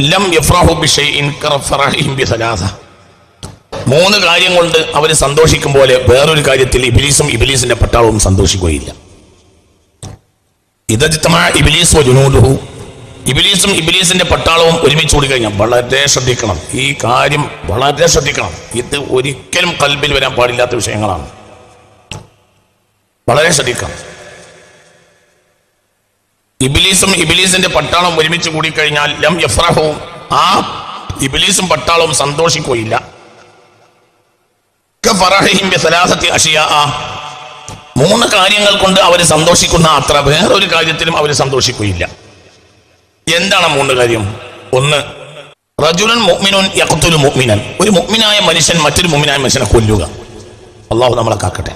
ലം മൂന്ന് കാര്യം കൊണ്ട് അവർ സന്തോഷിക്കും പോലെ വേറൊരു കാര്യത്തിൽ ഇബിലീസും ഇബിലീസിന്റെ പട്ടാളവും സന്തോഷിക്കുകയില്ല. ഇബിലീസും ഇബിലീസിന്റെ പട്ടാളവും ഒരുമിച്ച് കൂടി കഴിഞ്ഞാൽ വളരെ ശ്രദ്ധിക്കണം. ഈ കാര്യം വളരെ ശ്രദ്ധിക്കണം. ഇത് ഒരിക്കലും കൽബിൽ വരാൻ പാടില്ലാത്ത വിഷയങ്ങളാണ്. വളരെ ശ്രദ്ധിക്കണം. ഇബിലീസും ഇബിലീസിന്റെ പട്ടാളം ഒരുമിച്ച് കൂടിക്കഴിഞ്ഞാൽ ലം യഫ്രഹവും ആ ഇബിലീസും പട്ടാളവും സന്തോഷിക്കുകയില്ല. മൂന്ന് കാര്യങ്ങൾ കൊണ്ട് അവർ സന്തോഷിക്കുന്ന അത്ര വേറൊരു കാര്യത്തിലും അവർ സന്തോഷിക്കുകയില്ല. എന്താണ് മൂന്ന് കാര്യം? ഒന്ന് റജുലൻ മുഅ്മിനുൻ യഖ്തുലു മുഅ്മിനൻ. ഒരു മുഅ്മിനായ മനുഷ്യൻ മറ്റൊരു മുഅ്മിനായ മനുഷ്യനെ കൊല്ലുക. അള്ളാഹു നമ്മളെ കാക്കട്ടെ.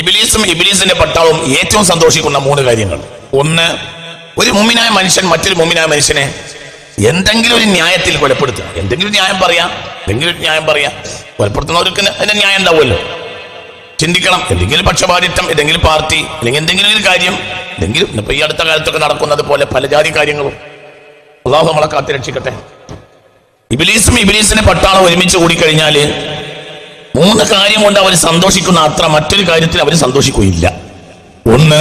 ഇബിലീസും ഇബിലീസിന്റെ പട്ടാളവും ഏറ്റവും സന്തോഷിക്കുന്ന മൂന്ന് കാര്യങ്ങൾ. ഒന്ന് ഒരു മുമ്മിനായ മനുഷ്യൻ മറ്റൊരു മുമ്മിനായ മനുഷ്യനെ എന്തെങ്കിലും ഒരു ന്യായത്തിൽ കൊലപ്പെടുത്തുക. എന്തെങ്കിലും ന്യായം പറയാം എന്തെങ്കിലും ന്യായം പറയാം. കൊലപ്പെടുത്തുന്നവർക്ക് അതിന്റെ ന്യായം ഉണ്ടാവുമല്ലോ. ചിന്തിക്കണം. എന്തെങ്കിലും പക്ഷപാതിത്വം ഏതെങ്കിലും പാർട്ടി അല്ലെങ്കിൽ എന്തെങ്കിലും ഒരു കാര്യം എന്തെങ്കിലും ഇപ്പൊ ഈ അടുത്ത കാലത്തൊക്കെ നടക്കുന്നത് പോലെ പല ജാതി കാര്യങ്ങളും. അള്ളാഹു നമ്മളെ കാത്തി രക്ഷിക്കട്ടെ. ഇബിലീസും ഇബിലീസിന്റെ പട്ടാളം ഒരുമിച്ച് കൂടിക്കഴിഞ്ഞാൽ മൂന്ന് കാര്യം കൊണ്ട് അവർ സന്തോഷിക്കുന്ന അത്ര മറ്റൊരു കാര്യത്തിൽ അവർ സന്തോഷിക്കുകയില്ല. ഒന്ന്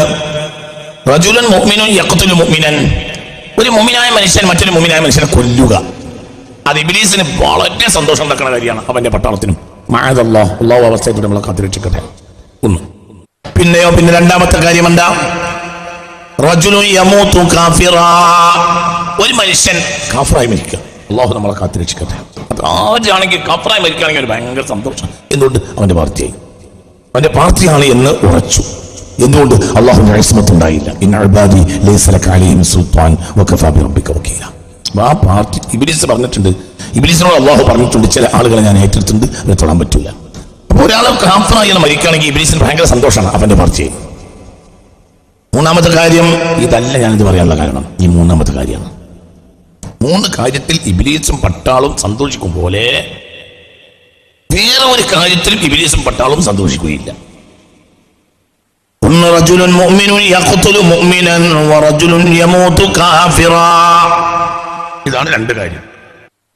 റജുലൻ മുഅ്മിനുൻ യക്കത്തുൽ മുഹ്മിനൻ ഒരു മുഅ്മിനായ മനുഷ്യൻ മറ്റൊരു മുഅ്മിനായ മനുഷ്യനെ കൊല്ലുക. അത് ഇബിലീസിന് വളരെ സന്തോഷം ഉണ്ടാക്കുന്ന കാര്യമാണ് അവന്റെ പട്ടാളത്തിനും. മായതല്ലോ അള്ളാഹു അവസ്ഥയെ നമ്മളെ കാത്തിരക്ഷിക്കട്ടെ. ഒന്ന്. പിന്നെയോ പിന്നെ രണ്ടാമത്തെ കാര്യം എന്താ? ഒരു മനുഷ്യൻ കാഫറായി മരിക്കുക. അള്ളാഹു നമ്മളെ കാത്തിരക്ഷിക്കട്ടെ. അപ്പൊ ആരാണെങ്കിൽ കാഫറായി മരിക്കുകയാണെങ്കിൽ ഒരു ഭയങ്കര സന്തോഷം. എന്തുകൊണ്ട്? അവന്റെ പാർട്ടിയായി. അവന്റെ പാർട്ടിയാണ് എന്ന് ഉറച്ചു. എന്തുകൊണ്ട് അള്ളാഹുവിന്റെ ഐസ്മത്ത് ഉണ്ടായില്ല ഇന്ന അൽബാദി ലൈസലക അലൈഹിം സുൽത്താൻ വകഫാ ബിറബ്ബിക വക്കീല. ആ പാർട്ടി ഇബിലിസ് പറഞ്ഞിട്ടുണ്ട്. ഇബിലിസിനോട് അള്ളാഹു പറഞ്ഞിട്ടുണ്ട്. ചില ആളുകളെ ഞാൻ ഏറ്റെടുത്തിട്ടുണ്ട്. അവരെ തൊടാൻ പറ്റില്ല അപ്പൊ ഒരാൾ കാഫറായി മരിക്കുകയാണെങ്കിൽ ഇബിലിസിന് ഭയങ്കര സന്തോഷമാണ് അവന്റെ പാർട്ടിയെ. മൂന്നാമത്തെ കാര്യം ഇതല്ല ഞാനിത് പറയാനുള്ള കാരണം. ഈ മൂന്നാമത്തെ കാര്യമാണ് മൂന്ന് കാര്യത്തിൽ ഇബിലീസും പട്ടാളും സന്തോഷിക്കും പോലെ വേറെ ഒരു കാര്യത്തിൽ ഇബിലീസും പട്ടാളും സന്തോഷിക്കുകയില്ല. റജുലുൻ മുഅ്മിനുൻ യഖ്തുലു മുഅ്മിനൻ വറജുലുൻ യമൂതു കാഫിറാ ഇതാണ് രണ്ട് കാര്യം.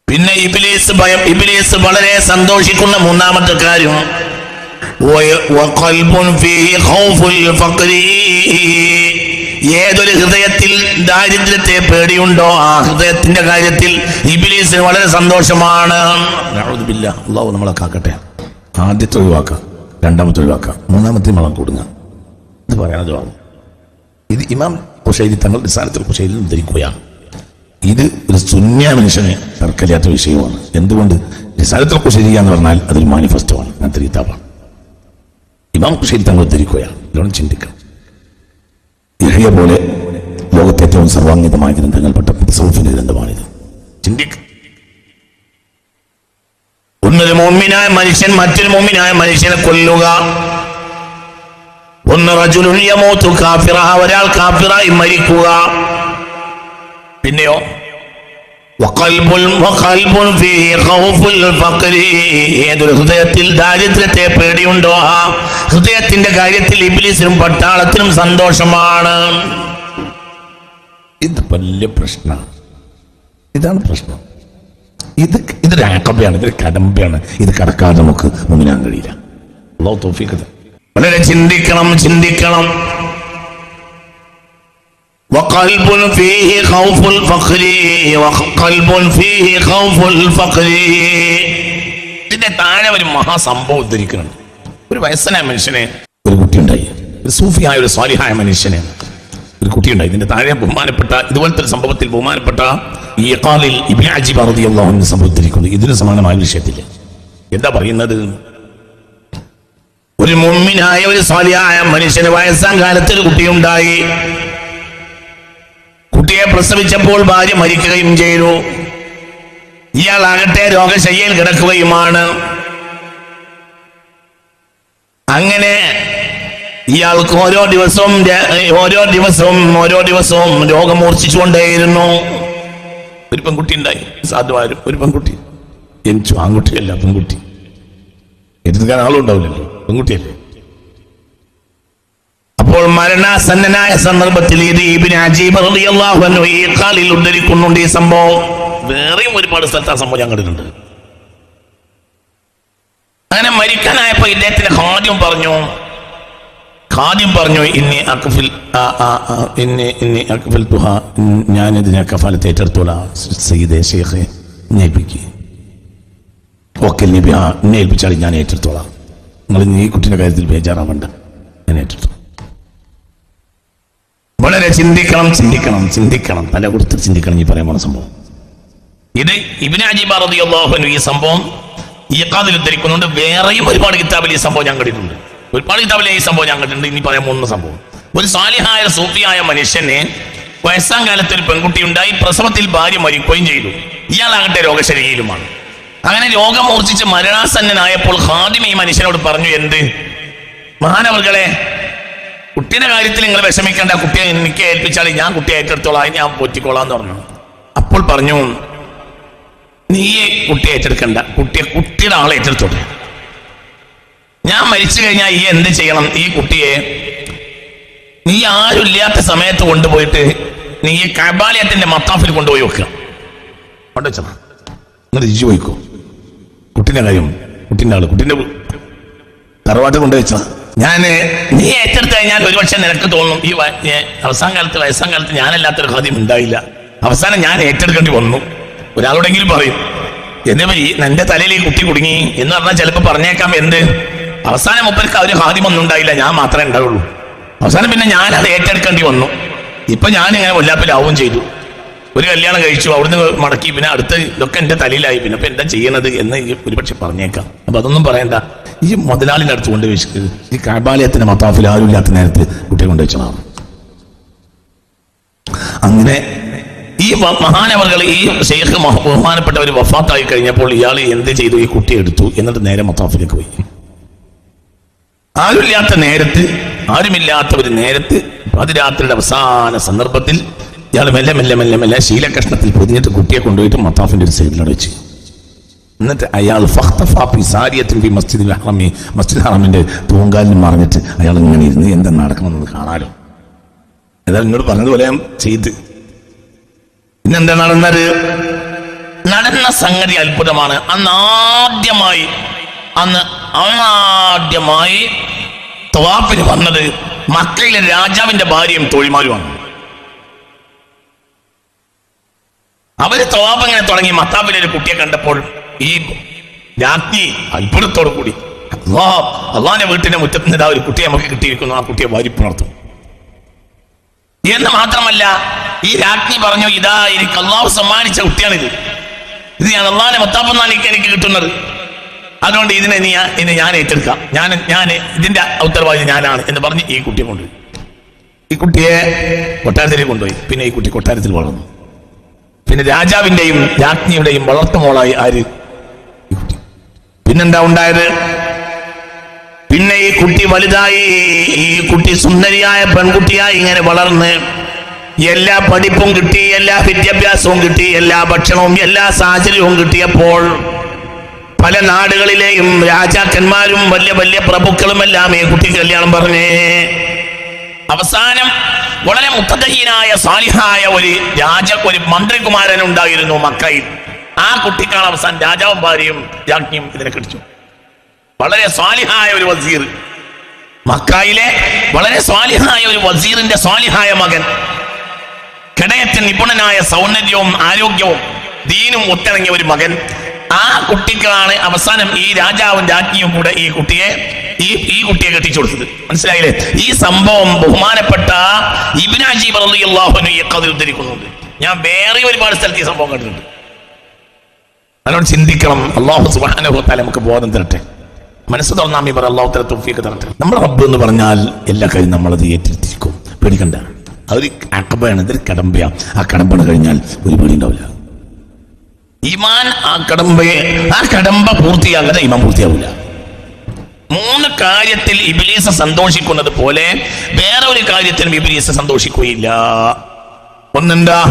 പിന്നെ ഇബിലീസ് ഭയം ഇബിലീസ് വളരെ സന്തോഷിക്കുന്ന മൂന്നാമത്തെ കാര്യം. ഏതൊരു ഹൃദയത്തിൽ ദാരിദ്ര്യത്തെ പേടിയുണ്ടോ ആ ഹൃദയത്തിന്റെ കാര്യത്തിൽ ഇബിലീസിന് വളരെ സന്തോഷമാണ്. അള്ളാഹു നമ്മളെ കാക്കട്ടെ. ആദ്യത്തെ ഒഴിവാക്കാം രണ്ടാമത്തെ ഒഴിവാക്കാം മൂന്നാമത്തെ മളം കൂടുക. ഇത് പറയാനത് വാങ്ങും ഇത് ഇമാം കുശൈലി തങ്ങൾ നിസാനത്തിൽ കുശൈലിൽ ഉദ്ധരിക്കുകയാണ്. ഇത് ഒരു സുന്യ മനുഷ്യനെ തർക്കമില്ലാത്ത വിഷയമാണ്. എന്തുകൊണ്ട്? നിസാനത്തിൽ കുശൈലി എന്ന് പറഞ്ഞാൽ അതൊരു മാനിഫെസ്റ്റോമാണ് അങ്ങനത്തെ കിതാബാണ്. ഇമാം കുശൈലി തങ്ങൾ ഉദ്ധരിക്കുകയാണ്. ഇതാണ് ചിന്തിക്കണം ഇഹയെ പോലെ ലോകത്തെ ഏറ്റവും സർവാംഗീതമായ ഗ്രന്ഥങ്ങൾപ്പെട്ട സൗഫിന്റെ ഗ്രന്ഥമാണിത്. ചിന്തിക്കുക ഒന്നൊരു മോമിനായ മനുഷ്യൻ മറ്റൊരു മോമിനായ മനുഷ്യനെ കൊല്ലുക. ഒന്ന് റജുലുൻ യമൂതു കാഫിറ ഒരാൾ കാഫിറായി മരിക്കുക. പിന്നെയോ? ഏതൊരു ഹൃദയത്തിൽ ദാരിദ്ര്യത്തെ പേടിയുണ്ടോ? ആ ഹൃദയത്തിന്റെ കാര്യത്തിൽ ഇബിലിസിനും പട്ടാളത്തിനും സന്തോഷമാണ്. ഇത് വലിയ പ്രശ്നമാണ് ഇതാണ് പ്രശ്നം. ഇത് ഇതൊരു ആക്കബയാണ് ഇതൊരു കടമ്പയാണ്. ഇത് കടക്കാതെ നമുക്ക് മുങ്ങിനാൻ കഴിയില്ല. അള്ളാഹു തരും. വളരെ ചിന്തിക്കണം ചിന്തിക്കണം وقلب فيه خوف الفقر وقلب فيه خوف الفقر ഇതിന്റെ താഴെ ഒരു മഹാസംഭവം ഉദ്ധരിക്കുന്നുണ്ട് ഒരു വയസ്സനായ മനുഷ്യനെ ഒരു കുട്ടിയുണ്ടായി ഒരു സൂഫിയായ ഒരു സ്വാലിഹായ മനുഷ്യനെ ഒരു കുട്ടിയുണ്ടായി ഇതിന്റെ താഴെ ബഹുമാനപ്പെട്ട ഇതുപോലത്തെ ഒരു സംഭവത്തിൽ ബഹുമാനപ്പെട്ട ഈ യഖാലിൽ ഇബ്നു അജീബ് റളിയല്ലാഹു അൻഹു സംഭവം ഉദ്ധരിക്കുന്നു ഇതിന് സമാനമായ വിഷയത്തിൽ എന്താ പറയുന്നത് ഒരു മുമ്മിനായ ഒരു സ്വാലിയായ മനുഷ്യന് വയസ്സാം കാലത്ത് ഒരു കുട്ടിയുണ്ടായി. കുട്ടിയെ പ്രസവിച്ചപ്പോൾ ഭാര്യ മരിക്കുകയും ചെയ്തു. ഇയാളാകട്ടെ രോഗശയ്യയിൽ കിടക്കുകയുമാണ്. അങ്ങനെ ഇയാൾക്ക് ഓരോ ദിവസവും ഓരോ ദിവസവും ഓരോ ദിവസവും രോഗം മൂർച്ഛിച്ചുകൊണ്ടേയിരുന്നു. ഒരു പെൺകുട്ടി ഉണ്ടായി. സാധുവാരും ഒരു പെൺകുട്ടി. ജനിച്ചു ആൺകുട്ടിയല്ല പെൺകുട്ടി. എടുക്കാൻ ആളും ഉണ്ടാവില്ലല്ലോ പെൺകുട്ടിയല്ലേ? അപ്പോൾ മരണാസന്നനായ സന്ദർഭത്തിൽ അജീബ് റളിയല്ലാഹു അൻഹു ഈ ഉദ്ധരിക്കുന്നുണ്ട് ഈ സംഭവം. വേറെയും ഒരുപാട് സ്ഥലത്ത് ആ സംഭവം ഞാൻ അങ്ങനെ മരിക്കാനായപ്പോ ഇദ്ദേഹത്തിന്റെ ഖാദ്യം പറഞ്ഞു. ഖാദ്യം പറഞ്ഞു ഇന്നി അക്ഫിൽ ആ, ഇന്നി ആ, ഇനി ഇനി അക്ഫിൽ തുഹ ഞാൻ ഇതിനെ കഫാലത്ത് ഏറ്റെടുത്തോളാം എന്നെ ഏൽപ്പിച്ചാൽ ഞാൻ ഏറ്റെടുത്തോളാം. നിങ്ങൾ ഈ കുട്ടിയുടെ കാര്യത്തിൽ ബേജാറാവണ്ട. ഞാൻ ഏറ്റെടുത്തു. വളരെ ചിന്തിക്കണം ചിന്തിക്കണം ചിന്തിക്കണം. തല കൊടുത്ത് ചിന്തിക്കണം ഈ പറയാൻ പോണ സംഭവം. ഇത് ഇബിനാജിബാർ റളിയല്ലാഹു ഈ സംഭവം ഈ ഖാദിൽ ഉദ്ധരിക്കുന്നുണ്ട്. വേറെയും ഒരുപാട് കിതാബിൽ ഈ സംഭവം ഞാൻ കണ്ടിട്ടുണ്ട്. ഒരുപാട് കിതാബിൽ ഈ സംഭവം ഞാൻ കണ്ടിട്ടുണ്ട്. ഇനി പറയാൻ പോകുന്ന സംഭവം. ഒരു സാലിഹായ സൂഫിയായ മനുഷ്യന് വയസ്സാം കാലത്ത് ഒരു പെൺകുട്ടി ഉണ്ടായി. പ്രസവത്തിൽ ഭാര്യ മരിക്കുകയും ചെയ്തു. ഇയാളാകട്ടെ രോഗശരീരയിലുമാണ്. അങ്ങനെ രോഗം മൂർച്ഛിച്ച് മരണാസന്നനായപ്പോൾ ഹാദിമ ഈ മനുഷ്യനോട് പറഞ്ഞു എന്ത്? മഹാനവർകളെ കുട്ടിയുടെ കാര്യത്തിൽ നിങ്ങൾ വിഷമിക്കേണ്ട. കുട്ടിയെ എനിക്ക് ഏൽപ്പിച്ചാൽ ഞാൻ കുട്ടിയെ ഏറ്റെടുത്തോളാം. ഞാൻ പൊറ്റിക്കോളാം എന്ന് പറഞ്ഞു. അപ്പോൾ പറഞ്ഞു നീ കുട്ടിയെ ഏറ്റെടുക്കണ്ട. കുട്ടിയെ കുട്ടിയുടെ ആളെ ഏറ്റെടുത്തോട്ടെ. ഞാൻ മരിച്ചു കഴിഞ്ഞാൽ ഈ എന്ത് ചെയ്യണം? ഈ കുട്ടിയെ നീ ആരുമില്ലാത്ത സമയത്ത് കൊണ്ടുപോയിട്ട് നീ കബാലയത്തിന്റെ മത്താഫിൽ കൊണ്ടുപോയി വെക്കുക. കൊണ്ടുവച്ചാ. എന്നിട്ട് പോയിക്കോ. കുട്ടിന്റെ കാര്യം കുട്ടിന്റെ ആൾ കുട്ടിന്റെ തറവാട്ട് കൊണ്ടുവച്ച ഞാൻ നീ ഏറ്റെടുത്ത് കഴിഞ്ഞാൽ ഒരുപക്ഷെ നിനക്ക് തോന്നും ഈ അവസാന കാലത്ത് വയസ്സാം കാലത്ത് ഞാനല്ലാത്തൊരു കാര്യം ഉണ്ടായില്ല. അവസാനം ഞാൻ ഏറ്റെടുക്കേണ്ടി വന്നു. ഒരാളോടെങ്കിലും പറയും എന്നിവ ഈ നിന്റെ തലയിൽ ഈ കുട്ടി കുടുങ്ങി എന്ന് പറഞ്ഞാൽ ചിലപ്പോൾ പറഞ്ഞേക്കാം എന്ത്? അവസാനം മുപ്പർക്ക് ഒരു ഹാദ്യമൊന്നും ഉണ്ടായില്ല ഞാൻ മാത്രമേ ഉണ്ടാവുള്ളൂ. അവസാനം പിന്നെ ഞാൻ അത് ഏറ്റെടുക്കേണ്ടി വന്നു. ഇപ്പൊ ഞാൻ ഇങ്ങനെ കൊല്ലാപ്പിലാവുകയും ചെയ്തു. ഒരു കല്യാണം കഴിച്ചു അവിടുന്ന് മടക്കി പിന്നെ അടുത്ത ഇതൊക്കെ എന്റെ തലയിലായി. പിന്നെ അപ്പൊ എന്താ ചെയ്യണത് എന്ന് ഒരുപക്ഷെ പറഞ്ഞേക്കാം. അപ്പൊ അതൊന്നും പറയണ്ട. ഈ മുതലാളിന്റെ അടുത്ത് കൊണ്ട് ഈ കാബാലയത്തിന്റെ മത്താഫിൽ ആരുമില്ലാത്ത നേരത്ത് കുട്ടിയെ കൊണ്ട് വെച്ചതാണ് അങ്ങനെ ഈ മഹാനവർകൾ ഈ ഷെയ്ഖ് ബഹുമാനപ്പെട്ട ഒരു വഫാത്തായി കഴിഞ്ഞപ്പോൾ ഇയാൾ എന്ത് ചെയ്തു? ഈ കുട്ടിയെ എടുത്തു. എന്നിട്ട് നേരെ മത്താഫിലേക്ക് പോയി. ആരുമില്ലാത്ത നേരത്ത് ആരുമില്ലാത്ത ഒരു നേരത്ത് അതിരാത്രിയുടെ അവസാന സന്ദർഭത്തിൽ ഇയാൾ മെല്ലെ മെല്ലെ മെല്ലെ മെല്ലെ ശീലകഷ്ണത്തിൽ പൊതിഞ്ഞിട്ട് കുട്ടിയെ കൊണ്ടുപോയിട്ട് മത്താഫിന്റെ ഒരു സൈഡിലാണ് വെച്ച്. എന്നിട്ട് അയാൾ ഫഖ്തഫാഫി സാരിയത്തിൽ ഫി മസ്ജിദ് ഹറമി മസ്ജിദ് ഹറമിന്റെ തൂങ്കാലിൽ മറിഞ്ഞിട്ട് അയാൾ ഇങ്ങനെ ഇരുന്ന് എന്താ നടക്കണമെന്ന് കാണാലോ. ഏതായാലും എന്നോട് പറഞ്ഞതുപോലെ ഞാൻ ചെയ്ത്. പിന്നെന്താ നടന്നത്? നടന്ന സംഗതി അത്ഭുതമാണ്. അന്ന് ആദ്യമായി അന്ന് ആദ്യമായി തവാപ്പിന് വന്നത് മക്കയിലെ രാജാവിന്റെ ഭാര്യയും തോഴിമാരുമാണ് അവർ തവാബ് അങ്ങനെ തുടങ്ങി. മത്താബിലെ ഒരു കുട്ടിയെ കണ്ടപ്പോൾ ഈ രാജ്ഞി അത്ഭുതത്തോടു കൂടി അള്ളാ അള്ളാന്റെ വീട്ടിന്റെ മുറ്റത്ത് ഒരു കുട്ടിയെ നമുക്ക് കിട്ടിയിരിക്കുന്നു. ആ കുട്ടിയെ വാരി പുണർത്തും. എന്ന് മാത്രമല്ല ഈ രാജ്ഞി പറഞ്ഞു ഇതാ എനിക്ക് അള്ളാഹു സമ്മാനിച്ച കുട്ടിയാണിത്. ഇത് ഞാൻ അള്ളാഹിനെ മത്താപ്പെന്നാണ് എനിക്ക് എനിക്ക് കിട്ടുന്നത്. അതുകൊണ്ട് ഇതിനെ നീ ഇനി ഞാൻ ഏറ്റെടുക്കാം. ഞാൻ ഞാൻ ഇതിന്റെ ഉത്തരവാദി ഞാനാണ്. എന്ന് പറഞ്ഞ് ഈ കുട്ടിയെ കൊണ്ടുപോയി. ഈ കുട്ടിയെ കൊട്ടാരത്തിലേക്ക് കൊണ്ടുപോയി. പിന്നെ ഈ കുട്ടി കൊട്ടാരത്തിൽ വളർന്നു. പിന്നെ രാജാവിന്റെയും രാജ്ഞിയുടെയും വളർത്തുമോളായി ആര്? പിന്നെന്താ ഉണ്ടായത്? പിന്നെ ഈ കുട്ടി വലുതായി ഈ കുട്ടി സുന്ദരിയായ പെൺകുട്ടിയായി ഇങ്ങനെ വളർന്ന് എല്ലാ പഠിപ്പും കിട്ടി എല്ലാ വിദ്യാഭ്യാസവും കിട്ടി എല്ലാ ഭക്ഷണവും എല്ലാ സാഹചര്യവും കിട്ടിയപ്പോൾ പല നാടുകളിലെയും രാജാക്കന്മാരും വലിയ വലിയ പ്രഭുക്കളും എല്ലാം ഈ കുട്ടി കല്യാണം പറഞ്ഞേ അവസാനം വളരെ മുത്തദയ്യനായ സാലിഹായ ഒരു രാജ ഒരു മന്ത്രികുമാരൻ ഉണ്ടായിരുന്നു മക്കയിൽ. ആ കുട്ടിക്കാണ് അവസാനം രാജാവും ഭാര്യയും രാജ്ഞിയും ഇതിനെ കടിച്ചു. വളരെ സ്വാലിഹായ ഒരു വസീർ. മക്കായിലെ വളരെ സ്വാലിഹായ ഒരു വസീറിന്റെ സ്വാലിഹായ മകൻ. കിടയത്തിൽ നിപുണനായ സൗന്ദര്യവും ആരോഗ്യവും ദീനും ഒത്തിണങ്ങിയ ഒരു മകൻ. ആ കുട്ടിക്കാണ് അവസാനം ഈ രാജാവും രാജ്ഞിയും കൂടെ ഈ കുട്ടിയെ ഈ ഈ കുട്ടിയെ കെട്ടിച്ചു കൊടുത്തത്. മനസ്സിലായില്ലേ? ഈ സംഭവം ബഹുമാനപ്പെട്ട ഇബിനാജീബ് അള്ളാഹുനു കഥ ഉദ്ധരിക്കുന്നുണ്ട്. ഞാൻ വേറെ ഒരുപാട് സ്ഥലത്ത് ഈ സംഭവം കണ്ടിട്ടുണ്ട്. അതിനോട് ചിന്തിക്കണം. അള്ളാഹു സുബ്ഹാനഹു വതആല നമുക്ക് ബോധം തരട്ടെ. മനസ്സ് തുറന്നാമി പറ അള്ളാഹു തല തൗഫീഖ് തരട്ടെ. നമ്മൾ റബ്ബ് എന്ന് പറഞ്ഞാൽ എല്ലാ കാര്യം നമ്മളത് ഏറ്റെടുത്തിരിക്കും. പേടിക്കണ്ട. അതൊരു അക്കബയാണ് ഇതൊരു കടമ്പയാണ് ആ കടമ്പണ് കഴിഞ്ഞാൽ ഒരു പേടി ഉണ്ടാവില്ല. ഈമാൻ ആ കടമ്പയെ ആ കടമ്പ പൂർത്തിയാകാതെ ഈമാൻ പൂർത്തിയാവില്ല. മൂന്ന് കാര്യത്തിൽ ഇബിലീസ് സന്തോഷിക്കുന്നത് പോലെ വേറെ ഒരു കാര്യത്തിലും ഇബിലീസ് സന്തോഷിക്കുകയില്ല. ഒന്നെന്താ?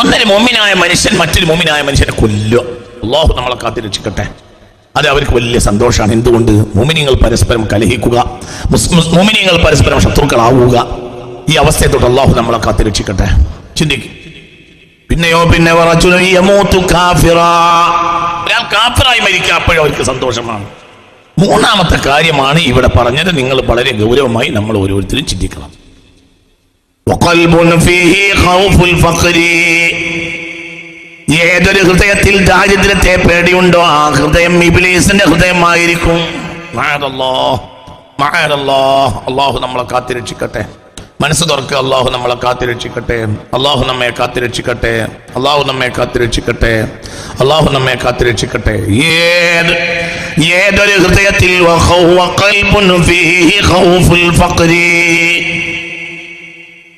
ഒന്നൊരു മോമിനായ മനുഷ്യൻ മറ്റൊരു മോമിനായ മനുഷ്യനെ കൊല്ലുക അള്ളാഹു നമ്മളെ കാത്തി രക്ഷിക്കട്ടെ. അത് അവർക്ക് വലിയ സന്തോഷമാണ്. എന്തുകൊണ്ട്? മോമിനിങ്ങൾ പരസ്പരം കലഹിക്കുക. മോമിനിങ്ങൾ പരസ്പരം ശത്രുക്കളാവുക. ഈ അവസ്ഥയെ തൊട്ട് അള്ളാഹു നമ്മളെ കാത്തി രക്ഷിക്കട്ടെ. ചിന്തിക്കും. പിന്നെയോ പിന്നെ. ഒരാൾ കാഫിറായി മരിക്കുക അപ്പോഴും അവർക്ക് സന്തോഷമാണ്. മൂന്നാമത്തെ കാര്യമാണ് ഇവിടെ പറഞ്ഞത്. നിങ്ങൾ വളരെ ഗൗരവമായി നമ്മൾ ഓരോരുത്തരും ചിന്തിക്കണം. ഏതൊരു ഹൃദയത്തിൽ ദാരിദ്ര്യത്തെ പേടിയുണ്ടോ? ആ ഹൃദയം ഇബിലീസിന്റെ ഹൃദയമായിരിക്കും. അള്ളാഹു നമ്മളെ കാത്തിരക്ഷിക്കട്ടെ. മനസ്സ് തുറക്കുക അള്ളാഹു നമ്മളെ കാത്തിരക്ഷിക്കട്ടെ. അള്ളാഹു നമ്മെ കാത്തിരക്ഷിക്കട്ടെ. അള്ളാഹു നമ്മെ കാത്തിരക്ഷിക്കട്ടെ. അള്ളാഹു നമ്മെ കാത്തിരക്ഷിക്കട്ടെ. ഏത് ഏതൊരു ഹൃദയത്തിൽ.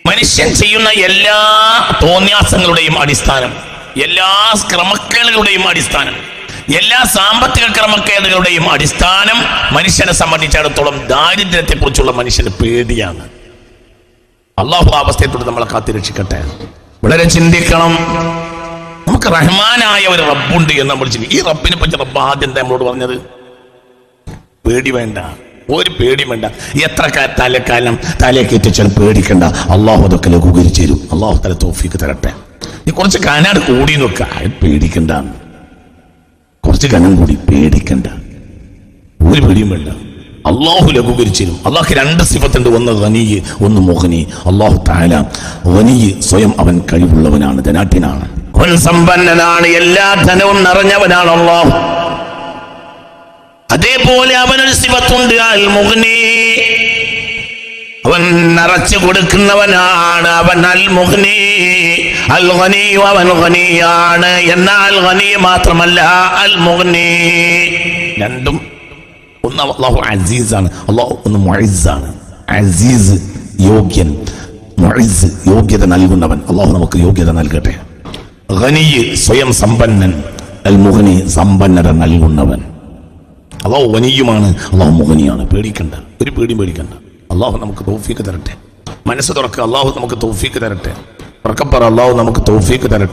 മനുഷ്യൻ ചെയ്യുന്ന എല്ലാ തോന്യാസങ്ങളുടെയും അടിസ്ഥാനം എല്ലാ ക്രമക്കേടുകളുടെയും അടിസ്ഥാനം എല്ലാ സാമ്പത്തിക ക്രമക്കേടുകളുടെയും അടിസ്ഥാനം മനുഷ്യനെ സംബന്ധിച്ചിടത്തോളം ദാരിദ്ര്യത്തെക്കുറിച്ചുള്ള മനുഷ്യന് പേടിയാണ്. അള്ളാഹു അവസ്ഥയെ തൊട്ട് നമ്മളെ കാത്തിരക്ഷിക്കട്ടെ വളരെ ചിന്തിക്കണം. നമുക്ക് റഹ്മാനായ ഒരു റബ്ബുണ്ട് എന്ന് നമ്മൾ ചിന്തിക്കും ഈ റബ്ബിനെ പറ്റി റബ്ബ് ആദ്യം എന്താ നമ്മളോട് പറഞ്ഞത്? പേടി വേണ്ട. ഒരു പേടി വേണ്ട. എത്ര തലക്കാലം തലക്കേറ്റിച്ചാൽ പേടിക്കണ്ട. അള്ളാഹു അതൊക്കെ ലഘൂകരിച്ചു തരും. അള്ളാഹു തല തോഫിക്ക് തരട്ടെ. നീ കുറച്ച് കനാട് കൂടി നോക്ക. പേടിക്കണ്ട. കുറച്ച് കനം കൂടി പേടിക്കണ്ട. ഒരു പേടിയും വേണ്ട. അള്ളാഹു ലഘൂകരിച്ചിരും അള്ളാഹ് രണ്ട് സിഫത്തുണ്ട്. ഒന്ന് ഖനീയ് ഒന്ന് മോഹനി. അള്ളാഹു താല ഖനീയ് സ്വയം അവൻ കഴിവുള്ളവനാണ് ധനാഠ്യനാണ് അവൻ സമ്പന്നനാണ് എല്ലാ ധനവും നിറഞ്ഞവനാണ് അള്ളാഹു. അതേപോലെ അവനൊരു സിഫത്തുണ്ട്. അൽ മുഗ്നി. അവൻ നിറച്ചു കൊടുക്കുന്നവനാണ്. അവൻ അൽ മുഗ്നി. അൽ ഖനി അവൻ ഖനിയാണ് എന്നാൽ ഖനി മാത്രമല്ല അൽ മുഗ്നി. രണ്ടും ഒന്ന് അള്ളാഹു അസീസാണ്. അള്ളാഹു ഒന്ന് മൊഴിസാണ് അസീസ് യോഗ്യൻ. മൊഴിസ് യോഗ്യത നൽകുന്നവൻ. അള്ളാഹു നമുക്ക് യോഗ്യത നൽകട്ടെ. ഖനിയ് സ്വയം സമ്പന്നൻ. അൽ മുഗ്നി സമ്പന്നത നൽകുന്നവൻ. അള്ളാഹു വനിയുമാണ് അള്ളാഹു മുഹനിയാണ് പേടിക്കണ്ട. ഒരു പേടിയും പേടിക്കണ്ട. അള്ളാഹു നമുക്ക് തൗഫീക്ക് തരട്ടെ. മനസ്സ് തുറക്കുക അള്ളാഹു നമുക്ക് തൗഫീക്ക് തരട്ടെ. ഉറക്കപ്പറ അള്ളാഹു നമുക്ക് തൗഫീക്ക് തരട്ടെ.